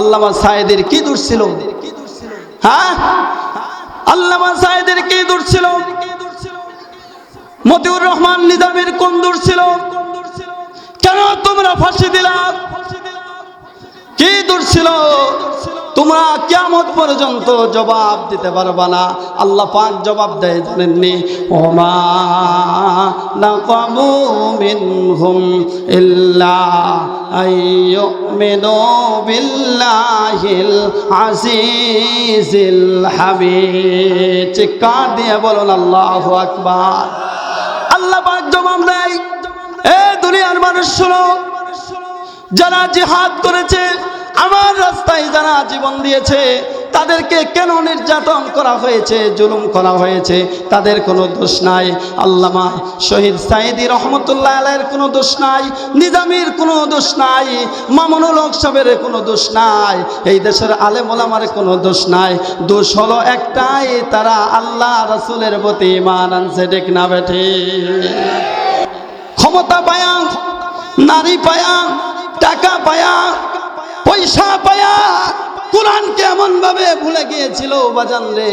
আল্লামা সাহেদের কি দোষ ছিল? হ্যাঁ? আল্লামা সাহেদের কি দোষ ছিল? মতিউর রহমান নিজামের কোন দোষ ছিল? কেন তোমরা ফাঁসি দিলাম কি দোষ ছিল? তোমরা কিয়ামত পর্যন্ত জবাব দিতে পারবা না। আল্লাহ পাক জবাব দেয়, জানেননি? ওমা নাকামু মিনহুম ইল্লা আইয়ুমিনু বিল্লাহিল আজিজিল হামিদ চিৎকার দিয়ে বলুন, আল্লাহু আকবার। আল্লাহ পাক জবাব দেয়, এ দুনিয়ার মানুষ শোনো, যারা জিহাদ করেছে আমার রাস্তায় যারা জীবন দিয়েছে, তাদেরকে কেন নির্যাতন করা হয়েছে, জুলুম করা হয়েছে? তাদের কোনো দোষ নাই। আল্লামা শহীদ সাইদি রহমতুল্লাহ আলাইয়ের কোনো দোষ নাই, নিজামির কোনো দোষ নাই, মামুনুল সাহেবের কোনো দোষ নাই, এই দেশের আলেম ওলামার কোনো দোষ নাই। দোষ হলো একটাই, তারা আল্লাহ রাসূলের প্রতি ইমান আনছে, ঠিক না বেঠে? ক্ষমতা পায়া, নারী পায়া, টাকা পায়া পয়সা পায়া কোরআনকে এমন ভাবে ভুলে গিয়েছিল বাজান রে।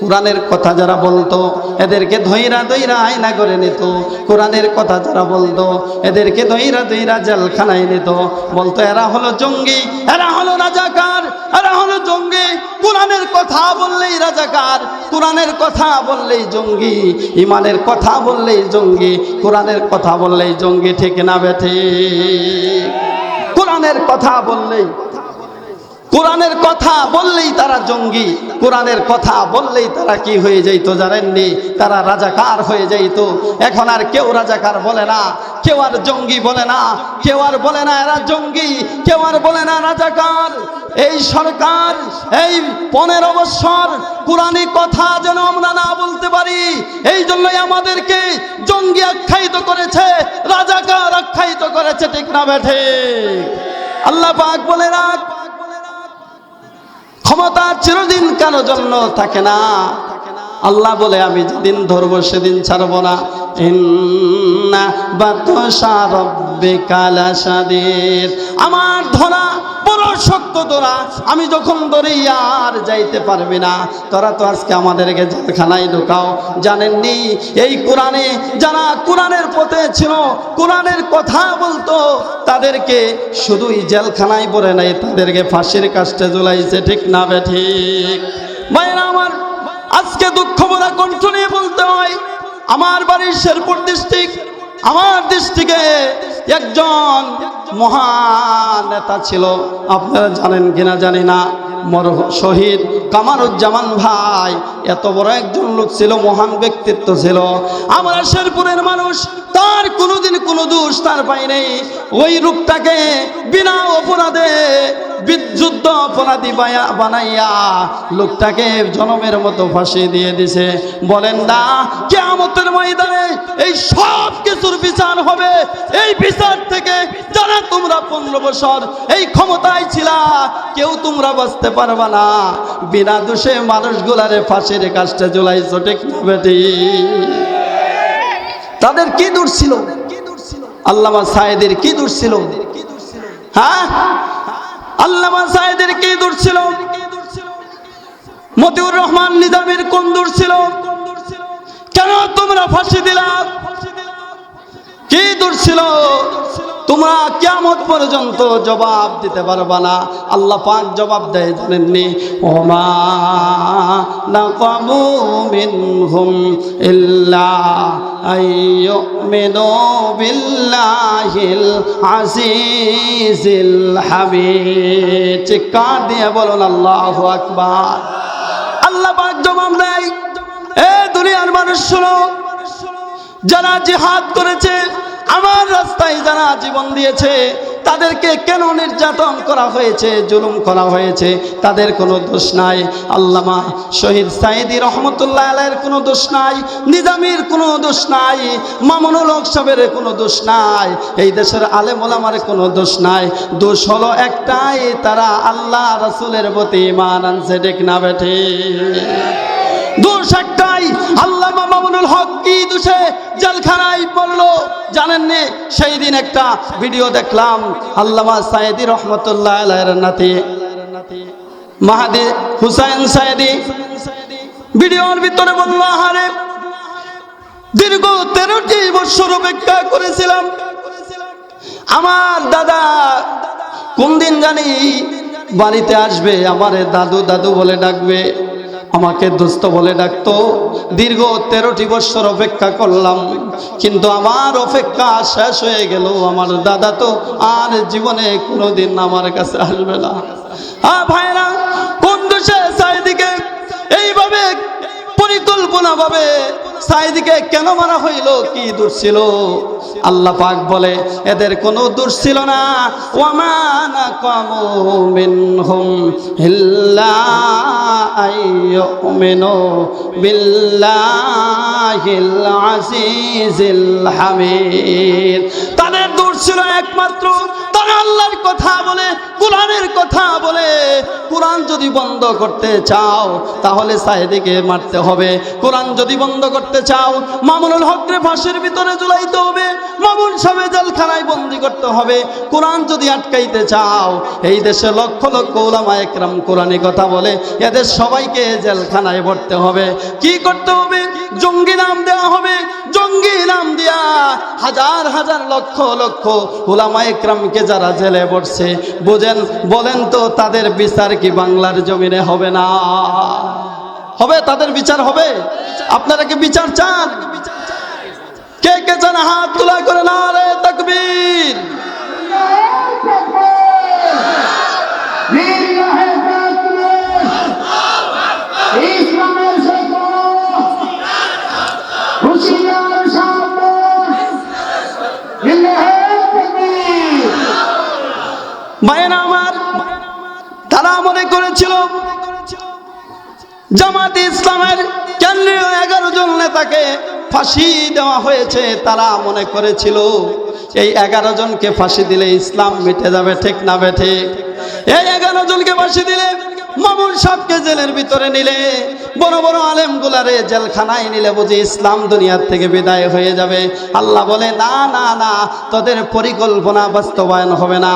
কোরআনের কথা যারা বলতো, এদেরকে ধৈরা ধৈরা আয়না করে নিত। কোরআনের কথা যারা বলতো, এদেরকে ধৈরা ধৈরা জেলখানায় নিত। বলতো, এরা হলো জঙ্গি, এরা হলো রাজাকার, এরা হলো জঙ্গি। কোরআনের কথা বললেই রাজাকার, কোরআনের কথা বললেই জঙ্গি ইমানের কথা বললেই জঙ্গি, কোরআনের কথা বললেই জঙ্গি, ঠিক না বেঠে কোরআনের কথা বললেই, কোরআনের কথা বললেই তারা জঙ্গি, কোরআনের কথা বললেই তারা কি হয়ে যাইতো জানেননি? তারা রাজাকার হয়ে যাইতো। এখন আর কেউ রাজাকার বলে না, কেউ আর জঙ্গি বলে না, কেউ আর বলে না এরা জঙ্গি, কেউ আর বলে না রাজাকার। এই সরকার, এই পনেরো বৎসর কোরআনী কথা যেন আমরা না বলতে পারি, এই জন্যই আমাদেরকে জঙ্গি আখ্যায়িত করেছে, রাজাকার আখ্যায়িত করেছে, ঠিক না বেঠে আল্লাহ পাক বলে রাখ ক্ষমতা চিরদিন কেন জন্য থাকে না। আল্লাহ বলে, আমি যেদিন ধরবো সেদিন ছাড়ব না। আমার ধরা, বড় শক্ত তোরা আমি যখন ধরে আর যাইতে পারবি না। তোরা তো আজকে আমাদেরকে জেলখানায় ঢুকাও, জানেননি? এই কোরআনে যারা কোরআনের পথে ছিল, কোরআনের কথা বলতো, তাদেরকে শুধুই জেলখানায় পড়ে নাই, তাদেরকে ফাঁসির কাজটা ঝুলাইছে, ঠিক না বে ঠিক? আজকে দুঃখ ভরা কণ্ঠ নিয়ে বলতে হয়, আমার বাড়ির শেরপুর ডিস্ট্রিক্ট আমার ডিস্ট্রিক্টে একজন মহান নেতা ছিল। আপনারা জানেন কিনা জানি না মর শহীদ কামারুজ্জামান ভাই এত বড় একজন লোক ছিল, মহান ব্যক্তিত্ব ছিল। আমরা শেরপুরের মানুষ, তার কোনোদিন কোনো দোষ তার পাই নেই। ওই রূপটাকে বিনা অপরাধে বিদ্যুদ্ধ অপরাধী বানাইয়া লোকটাকে জনমের মতো ফাঁসি দিয়ে দিছে। বলেন না, কেয়ামতের ময়দানে এই সব কিছুর বিচার হবে। এই বিচার থেকে যারা তোমরা পনেরো বছর এই ক্ষমতায় ছিলা, কেউ তোমরা বাঁচতে পারবা না। বিনা দোষে মানুষগুলারে ফাঁসির কাজটা ঝুলাইছো ঠিক বেটি? তাদের কি দূর ছিল? আল্লামা সাহেদের কি দূর ছিল? হ্যাঁ? আল্লামা সাহেদের কি দূর ছিল? মতিউর রহমান নিজামের কোন দূর ছিল? কেন তোমরা ফাঁসি দিলাম কি ছিল। তোমরা কেমন পর্যন্ত জবাব দিতে পারবা না। আল্লাহ পাক জবাব দেয়, জানেননি? ওমা নাকামু মিনহুম ইল্লা আইয়ুমিনু বিল্লাহিল আজিজিল হামিদ। চিৎকার দিয়ে বলুন, আল্লাহু আকবার। আল্লাহ পাক জবাব দেয়, এ দুনিয়ার মানুষ শোনো, যারা জিহাদ করেছে আমার রাস্তায় যারা জীবন দিয়েছে, তাদেরকে কেন নির্যাতন করা হয়েছে, জুলুম করা হয়েছে? তাদের কোনো দোষ নাই। আল্লামা শহীদ সাইদি রহমতুল্লাহ আলাইয়ের কোনো দোষ নাই, নিজামির কোনো দোষ নাই, মামুনুল হক সাহেবের কোনো দোষ নাই, এই দেশের আলেম ওলামার কোনো দোষ নাই। দোষ হলো একটাই, তারা আল্লাহ রাসূলের প্রতি ইমান আনছে, ঠিক না বেঠে? দোষ একটাই দোষে জেলখানায় পড়ল। জানেননি? সেই দিন একটা ভিডিও দেখলাম, আল্লামা সাইদি রহমতুল্লাহ নাতি, মাহাদি হুসাইন সাইদি ভিডিওর ভিতরে বলল, আহারে, দীর্ঘ তেরোটি বছর অপেক্ষা করেছিলাম। আমার দাদা কোন দিন জানি বাড়িতে আসবে, আমার দাদু দাদু বলে ডাকবে। আমাকে দুস্থ বলে ডাকতো। দীর্ঘ তেরোটি বছর অপেক্ষা করলাম, কিন্তু আমার অপেক্ষা শেষ হয়ে গেল। আমার দাদা তো আর জীবনে কোনোদিন আমার কাছে আসবে না। ভাইরা কোন দেশে চারিদিকে এইভাবে পরিকল্পনা ভাবে সাইদিকে কেন মারা হইল? কি দোষ ছিল? আল্লাহ পাক বলে, এদের কোনো দোষ ছিল না। ওয়ামানা কামু মিনহুম ইল্লা আইয়ুমিনু বিল্লাহিল আজিজিল হামিদ। তাদের দোষ ছিল একমাত্র আল্লাহর কথা বলে, কোরআনের কথা বলে। কোরআন যদি বন্ধ করতে চাও, তাহলে সাহেদিকে মারতে হবে। কোরআন যদি বন্ধ করতে চাও, মামুনুল হকরে ফাঁসির ভিতরে ঝুলাইতে হবে। মামুন সাহেব জেলখানায় বন্দি করতে হবে। কোরআন যদি আটকাইতে চাও, এই দেশে লক্ষ লক্ষ ওলামা একরাম কোরআনে কথা বলে, এদের সবাইকে জেলখানায় ভরতে হবে। কি করতে হবে? জঙ্গি নাম দেওয়া হবে। জঙ্গি নাম দিয়া হাজার হাজার লক্ষ লক্ষ ওলামা একরামকে যারা জেলে পড়ছে বোঝেন, বলেন তো তাদের বিচার কি বাংলার জমিনে হবে না? হবে, তাদের বিচার হবে? আপনারা কি বিচার চান? কে কে চান হাত তোলা করে না রে তকবীর? তারা মনে করেছিল, জামাত ইসলামের কেন্দ্রীয় এগারো জন নেতাকে ফাঁসি দেওয়া হয়েছে, তারা মনে করেছিল, এই এগারো জনকে ফাঁসি দিলে ইসলাম মিটে যাবে, ঠিক না বেঠে এই এগারো জনকে ফাঁসি দিলে মামুন সাহকে জেলের ভিতরে নিলে, বড় বড় আলেম গুলারে জেলখানায় নিলে বুঝি ইসলাম দুনিয়ার থেকে বিদায় হয়ে যাবে। আল্লাহ বলে, না না না, তোদের পরিকল্পনা বাস্তবায়ন হবে না।